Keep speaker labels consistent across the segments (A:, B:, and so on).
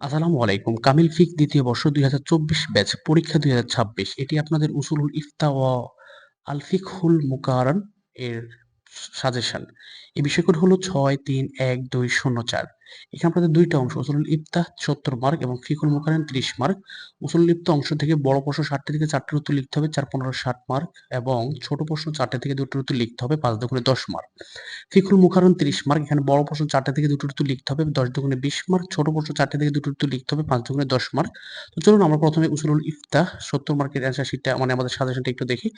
A: আসসালামু আলাইকুম। কামিল ফিক দ্বিতীয় বর্ষ ২০২৪ ব্যাচ পরীক্ষা ২০২৬ এটি আপনাদের উসুলুল ইফতা ও আল ফিকহুল মুকারন এর সাজেশন। এই এক, দুই, শূন্য ৬৩১২০৪ এখানে আপনাদের দুইটা অংশ উসুলুল ইফতাহ ৭০ মার্ক এবং ফিকহুল মুকারান ৩০ মার্ক। উসুলুল ইফতাহ অংশ থেকে বড় প্রশ্ন ৬০ টা থেকে ৪ টির উত্তর লিখতে হবে ৪ ১৫ ৬০ মার্ক এবং ছোট প্রশ্ন ৪ টা থেকে ২ টির উত্তর লিখতে হবে পাঁচ দুগুণে ১০ মার্ক। ফিকহুল মুকাররম ৩০ মার্ক এখানে বড় প্রশ্ন ৪ টা থেকে ২ টির উত্তর লিখতে হবে ১০ দুগুণে ২০ মার্ক, ছোট প্রশ্ন ৪ টা থেকে ২ টির উত্তর লিখতে হবে পাঁচ দুগুণে ১০ মার্ক। তো চলুন আমরা প্রথমে উসুলুল ইফতা সত্তর মার্কের অ্যান্সার শিটটা মানে আমাদের সাজেশনটা একটু দেখি।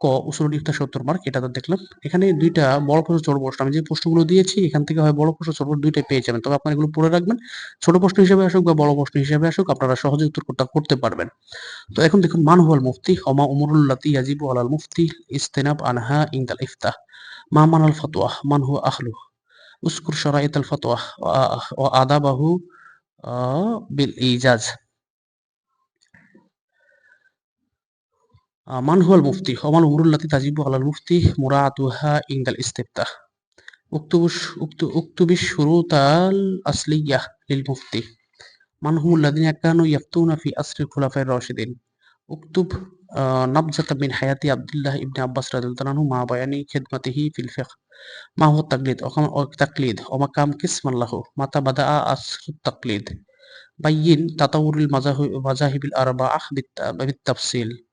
A: ক উসুলুল ইফতা সত্তর মার্ক এটা তো দেখলাম। এখানে দুইটা বড় প্রশ্ন, ছোট প্রশ্ন আমি যে প্রশ্নগুলো দিয়েছি এখান থেকে হয় বড় প্রশ্ন, ছোট প্রশ্ন ২ টাই পেয়ে যাবেন। তবে আপনারা এগুলো পড়ে রাখবেন। ছোট প্রশ্ন হিসেবে আসুক বা বড় প্রশ্ন হিসেবে আসুক, আপনারা সহজে উত্তরটা করতে পারবেন। তো এখন দেখুন মান হুয়াল মুফতি হমা উমুরুল লাতি ইয়াজিবু আলাল মুফতি ইজতিনাব আনহা ইনদাল ইফতাহ। মা মানাল ফাতওয়া মান হুয়া আহলুহু উযকুর শারাইতাল ফাতওয়া ওয়া আদাবাহু বিল ইজাজ। মান হুয়াল মুফতি ওমাল উমুরুল লাতি তাজিবু আলাল মুফতি মুরাআতুহা ইনদাল ইস্তিফতাহ। اكتب الشروط الأصلية للمفتي من هم الذين كانوا يفتون في أسر الخلفاء الراشدين۔ اكتب نبذة من حياة عبد الله بن عباس رضي الله عنه مع بيان خدمته في الفقه ما هو التقليد أو التقليد وما كم قسم له متى بدأ أصل التقليد بين تطور المذاهب الأربعة بالتفصيل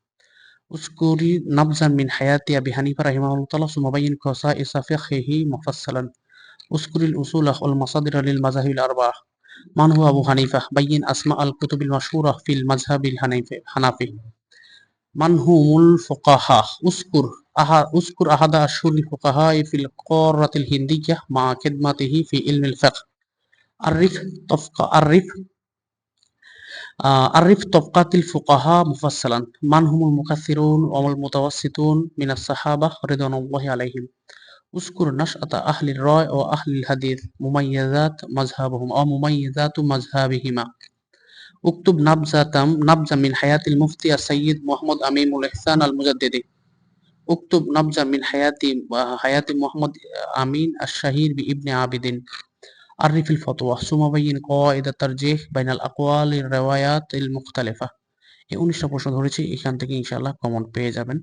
A: أذكري نبذا من حياة أبي حنيفة رحمه الله تعالى ثم بين خصائص فقهه مفصلا. أذكر الأصول والمصادر للمذاهب الأربعة. من هو أبو حنيفة؟ بين أسماء الكتب المشهورة في المذهب الحنفي من هم الفقهاء؟ أذكر أذكر أحد أشهر الفقهاء في القارة الهندية مع خدمته في علم الفقه. عرف طفق عرف آه، عرف طبقات الفقهاء مفصلا. من هم المكثرون والمتوسطون من الصحابة رضوان الله عليهم؟ اذكر نشأة أهل الرأي وأهل الحديث مميزات مذهبهم أو مميزات مذهبهما. اكتب نبذة نبزة من حياة المفتي السيد محمد أمين الإحسان المجددي. اكتب نبذة من حياة محمد أمين الشهير بابن عابدين. মিন الفتوى, ثم بين قواعد الترجيح بين الأقوال الروايات মুখতালিফা। এই ১৯ টা প্রশ্ন ধরেছি, এখান থেকে ইনশাল্লাহ কমন পেয়ে যাবেন।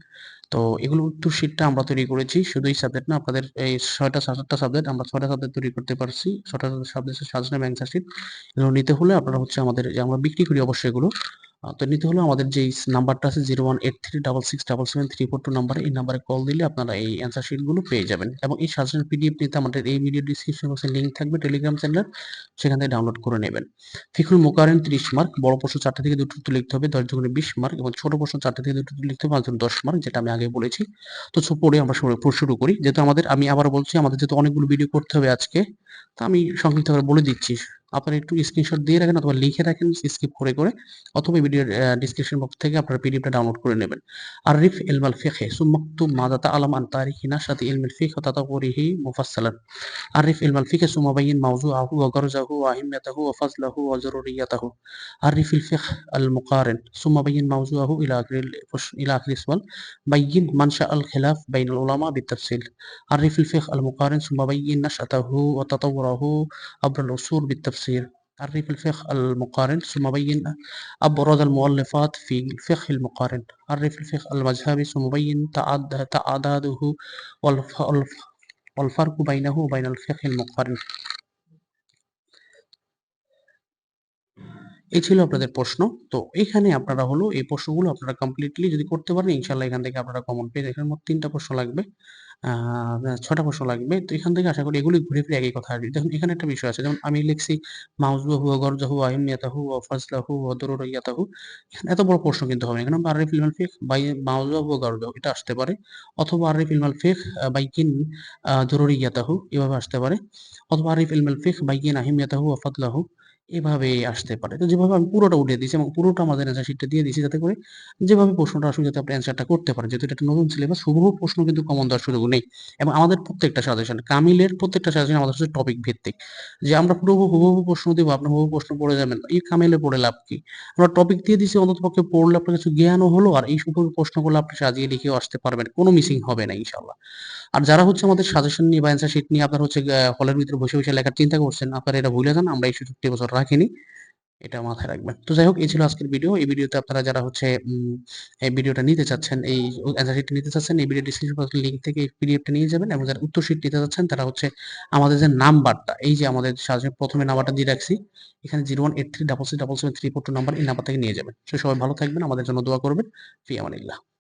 A: তো এগুলো উত্তর শিটটা আমরা তৈরি করেছি। শুধু এই সাবজেক্ট না, আপনাদের এই ছয়টা সাতটা সাবজেক্ট আমরা ছয়টা সাবজেক্ট তৈরি করতে পারছি। ৬ টা সাবজেক্টের সাজনা ব্যাংক শিট এগুলো নিতে হলে আপনারা হচ্ছে আমাদের, আমরা বিক্রি করি অবশ্যই এগুলো। তো নিতে হলে আমাদের যেই নাম্বারটা আছে 01836677342 নাম্বারে এই নাম্বারে কল দিলে আপনারা এই অ্যান্সার শিটগুলো পেয়ে যাবেন। এবং এই সাজেশন পিডিএফ নিতে আমাদের এই ভিডিও ডেসক্রিপশন বক্সে লিংক থাকবে টেলিগ্রাম চ্যানেলের সেখান থেকে ডাউনলোড করে নেবেন। ফিকহুল মুকাররিন ৩০ মার্ক, বড় প্রশ্ন ৪ টা থেকে ২ টির উত্তর লিখতে হবে ১০ দুগুণে ২০ মার্ক এবং ছোট প্রশ্ন ৪ টা থেকে দুটো লিখতে হবে ৫ দুগুণে ১০ মার্ক যেটা আমি আগে বলেছি। তো পড়ে আমরা শুরু করি। যেহেতু আমাদের আমি আবার বলছি আমাদের যেহেতু অনেকগুলো ভিডিও করতে হবে আজকে তো আমি সংক্ষিপ্তভাবে বলে দিচ্ছি। আপনারা একটু স্ক্রিনশট দিয়ে রাখেন অথবা লিখে রাখেন স্কিপ করে, করে অথবা ভিডিওর আ ডেসক্রিপশন বক্স থেকে আপনারা পিডিএফটা ডাউনলোড করে নেবেন। আররিফ ইলমাল ফিকহি সুম্মা উকতুব মাযা তা'লাম আন তারিখি নাশআতি ইলমিল ফিকহ ওয়া তাতাওউরিহি মুফাসসালান। আররিফ ইলমাল ফিকহি সুম্মা বাইয়িন মাওযুআহু ওয়া গারযাহু ওয়া আহমিয়াতাহু ওয়া ফাযলাহু ওয়া যুরুরিয়াতাহু। আররিফিল ফিকহ আল মুকারিন সুম্মা বাইয়িন মাওযুআহু ইলা আখিরিল ইলা আখিরিস সুয়াল। বাইয়িন মানশা আল খিলাফ বাইনাল উলামা বিত-তাফসিল। আররিফিল ফিকহ আল মুকারিন সুম্মা বাইয়িন নাশআতাহু ওয়া তাতাওউরাহু আবরাল التفسير تعريف الفقه المقارن ثم بين أبرز المؤلفات في الفقه المقارن. عرف الفقه المذهبي ثم بين تعداده والفرق بينه وبين الفقه المقارن. এই ছিল আপনাদের প্রশ্ন। তো এখানে আপনারা হলো এই প্রশ্নগুলো আপনারা কমপ্লিটলি যদি করতে পারেন ইনশাল্লাহ এখান থেকে আপনারা কমন পেয়ে এখানে মোট ৩ টা প্রশ্ন লাগবে। ছটা প্রশ্ন লাগবে। তো এখান থেকে আশা করি এগুলি ঘুরে ফিরে একই কথা আসবে। দেখুন, এখানে একটা বিষয় আছে যেমন আমি লিখছি ওয়া গরজাহু আহমিয়াতাহু ওয়া ফাযলাহু ওয়া দুরুরিয়াতাহু। এখানে এত বড় প্রশ্ন কিন্তু হবে। এখানে আররিফ ইলমাল ফেক, বাই ওয়া গরজাহু এটা আসতে পারে। অথবা আররিফ ইলমাল ফিকহ বাইয়িন আ দুরুরিয়াতাহু এভাবে আসতে পারে। অথবা আররিফ ইলমাল ফিকহ বাইয়িন আহমিয়াতাহু ওয়া ফাদলাহু এভাবে আসতে পারে। তো যেভাবে আমি পুরোটা উঠিয়ে দিয়েছি এবং পুরোটা আমাদের অ্যান্সার শিটটা দিয়ে দিয়েছি যাতে করে যেভাবে প্রশ্নটা আসুক যাতে আপনি অ্যান্সারটা করতে পারেন। যেহেতু এটা নতুন সিলেবাস হুবহু প্রশ্ন কিন্তু কমন দেওয়ার সুযোগ নেই। এবং আমাদের প্রত্যেকটা সাজেশন কামিলের প্রত্যেকটা সাজেশন আমাদের হচ্ছে টপিক ভিত্তিক। যে আমরা হুবহু, হুবহু প্রশ্ন দিব আপনি হুবহু প্রশ্ন পড়ে যাবেন। এই কামিলে পড়ে লাভ কি? আমরা টপিক দিয়ে দিছি অন্ততপক্ষে পড়লে আপনার কিছু জ্ঞানও হলো আর এই সুন্দর প্রশ্নগুলো আপনি সাজিয়ে লিখেও আসতে পারবেন। কোনো মিসিং হবে না ইনশাআল্লাহ। আর যারা হচ্ছে আমাদের সাজেশন নিয়ে বা অ্যান্সার শিট নিয়ে আপনার হচ্ছে হলের ভিতরে বসে, বসে লেখার চিন্তা করছেন আপনারা এটা ভুলে যান। আমরা এই সুযোগটি এবছর রাখিনি। এটা মাথায় রাখবেন। তো যাই হোক এই ছিল আজকের ভিডিও। এই ভিডিওতে আপনারা যারা হচ্ছে এই ভিডিওটা নিতে চাচ্ছেন, এই অ্যান্সার নিতে চাচ্ছেন, এই ভিডিও ডেসক্রিপশন বক্সের লিঙ্ক থেকে এই পিডিএফটা নিয়ে যাবেন এবং যারা উত্তর শিট নিতে চাচ্ছেন তারা হচ্ছে আমাদের যে নাম্বারটা, এই যে আমাদের সাথে ১ম এ নাম্বারটা দিয়ে রাখছি, এখানে 0183 677 342 নাম্বার এই নাম্বার থেকে নিয়ে যাবেন। সো সবাই ভালো থাকবেন, আমাদের জন্য দোয়া করবেন। ফি আমানিল্লাহ।